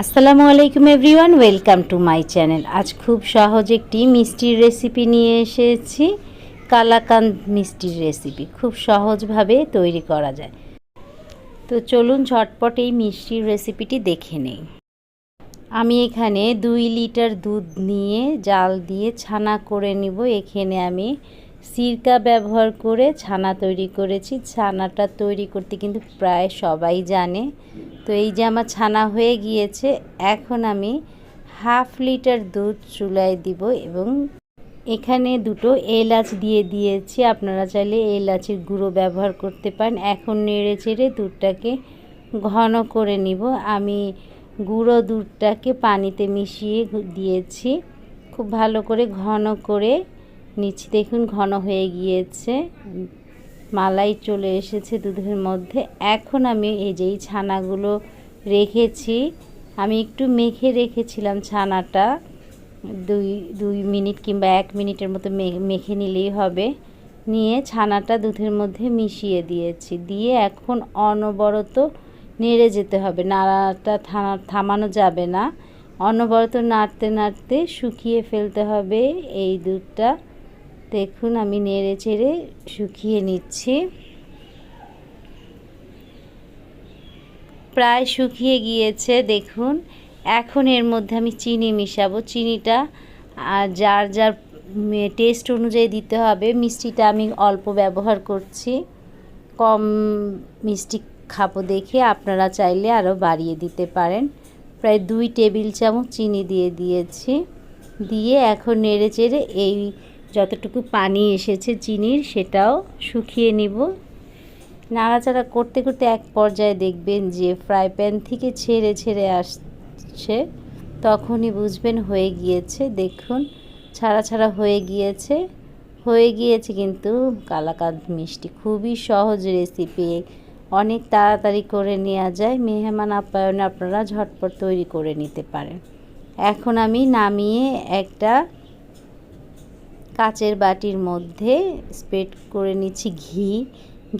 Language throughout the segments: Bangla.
আসসালামু আলাইকুম everyone, welcome to my channel. আজ খুব সহজ একটি মিষ্টির রেসিপি নিয়ে এসেছি। কালাকান্দ মিষ্টির রেসিপি, খুব সহজভাবে তৈরি করা যায়। তো চলুন ঝটপট এই মিষ্টির রেসিপিটি দেখে নেই। আমি এখানে দুই লিটার দুধ নিয়ে জাল দিয়ে ছানা করে নিব। এখানে আমি সিরকা ব্যবহার করে ছানা তৈরি করেছি। ছানাটা তৈরি করতে কিন্তু প্রায় সবাই জানে। তো এই যে আমার ছানা হয়ে গিয়েছে, এখন আমি হাফ লিটার দুধ চুলায় দিব এবং এখানে দুটো এলাচ দিয়ে দিয়েছি। আপনারা চাইলে এলাচের গুঁড়ো ব্যবহার করতে পারেন। এখন নেড়ে চেড়ে দুধটাকে ঘন করে নিব। আমি গুঁড়ো দুধটাকে পানিতে মিশিয়ে দিয়েছি। খুব ভালো করে ঘন করে নিচ্ছি। দেখুন, ঘন হয়ে গিয়েছে। মালাই চলে এসেছে দুধের মধ্যে। এখন আমি এই যে এই ছানাগুলো রেখেছি, আমি একটু মেখে রেখেছিলাম ছানাটা। দুই দুই মিনিট কিংবা এক মিনিটের মতো মেখে নিলেই হবে। নিয়ে ছানাটা দুধের মধ্যে মিশিয়ে দিয়েছি। দিয়ে এখন অনবরত নেড়ে যেতে হবে। নাড়াটা থানা, থামানো যাবে না। অনবরত নাড়তে নাড়তে শুকিয়ে ফেলতে হবে এই দুধটা। দেখুন, আমি নেড়ে চেড়ে শুকিয়ে নিচ্ছি। প্রায় শুকিয়ে গিয়েছে, দেখুন। এখন এর মধ্যে আমি চিনি মিশাবো। চিনিটা, আর যার যার টেস্ট অনুযায়ী দিতে হবে। মিষ্টিটা আমি অল্প ব্যবহার করছি। কম মিষ্টি খাব দেখে আপনারা চাইলে আরও বাড়িয়ে দিতে পারেন। প্রায় দুই টেবিল চামচ চিনি দিয়ে দিয়েছি। দিয়ে এখন নেড়ে চেড়ে এই যতটুকু পানি এসেছে চিনির, সেটাও শুকিয়ে নিব। নাড়াচাড়া করতে করতে এক পর্যায়ে দেখবেন যে ফ্রাই প্যান থেকে ছেড়ে ছেড়ে আসছে। তখনই বুঝবেন হয়ে গিয়েছে। দেখুন ছাড়া ছাড়া হয়ে গিয়েছে। হয়ে গিয়েছে কিন্তু কালাকাঁদ মিষ্টি। খুবই সহজ রেসিপি। অনেক তাড়াতাড়ি করে নেওয়া যায়। মেহমান আপ্যায়নে আপনারা ঝটপট তৈরি করে নিতে পারেন। এখন আমি নামিয়ে একটা কাচের বাটির মধ্যে স্প্রেড করে নিচ্ছি ঘি।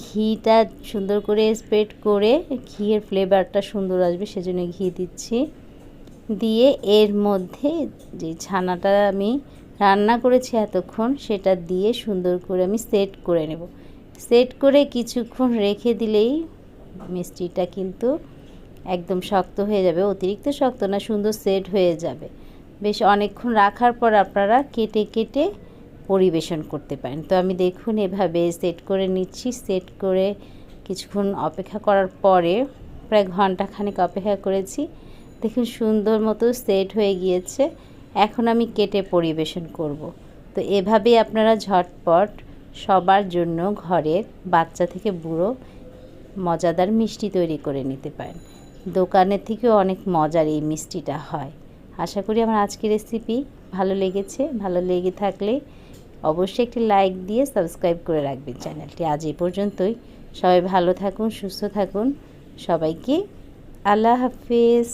ঘিটা সুন্দর করে স্প্রেড করে ঘিয়ের ফ্লেভারটা সুন্দর আসবে, সেজন্য ঘি দিচ্ছি। দিয়ে এর মধ্যে যে ছানাটা আমি রান্না করেছি এতক্ষণ, সেটা দিয়ে সুন্দর করে আমি সেট করে নেব। সেট করে কিছুক্ষণ রেখে দিলেই মিষ্টিটা কিন্তু একদম শক্ত হয়ে যাবে, অতিরিক্ত শক্ত না, সুন্দর সেট হয়ে যাবে। বেশ অনেকক্ষণ রাখার পর আপনারা কেটে কেটে পরিবেশন করতে পারেন। তো আমি দেখুন এভাবে সেট করে নিচ্ছি। সেট করে কিছুক্ষণ অপেক্ষা করার পরে প্রায় ঘন্টাখানেক অপেক্ষা করেছি। দেখুন সুন্দর মতো সেট হয়ে গিয়েছে। এখন আমি কেটে পরিবেশন করব। তো এভাবেই আপনারা ঝটপট সবার জন্য ঘরের বাচ্চা থেকে বুড়ো মজাদার মিষ্টি তৈরি করে নিতে পারেন। দোকানের থেকেও অনেক মজার এই মিষ্টিটা হয়। আশা করি আমার আজকের রেসিপি ভালো লেগেছে। ভালো লেগে থাকলে অবশ্যই একটি লাইক দিয়ে সাবস্ক্রাইব করে রাখবেন চ্যানেলটি আজ এই পর্যন্তই। সবাই ভালো থাকুন, সুস্থ থাকুন। সবাইকে আল্লাহ হাফিজ।